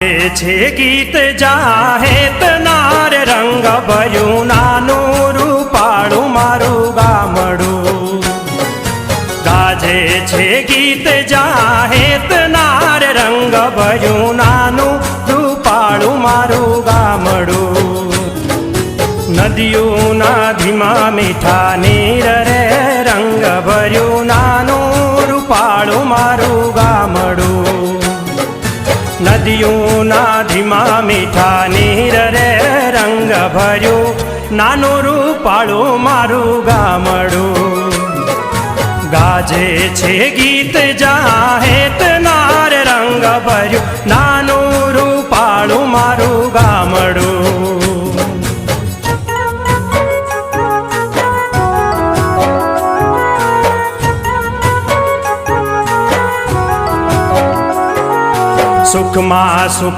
છે ગીત જાહેત નાર રંગ ભર્યું નાનું રૂપાળું મારું ગામડું. ગાજે છે ગીત જાહેત નાર રંગ ભર્યું નાનું રૂપાળું મારું ગામડું. નદીઓના ધીમા મીઠા નીર રે રંગ ભર્યું નાનું રૂપાળું મારું ગામડું. નદીઓના ધીમા મીઠા નીર રે રંગ ભર્યું નાનું રૂપાળું મારું ગામડું ગાજે છે ગીત જાહેત નાર રંગ ભર્યું નાનું રૂપાળું મારું ગામડું સુખમાં સુખ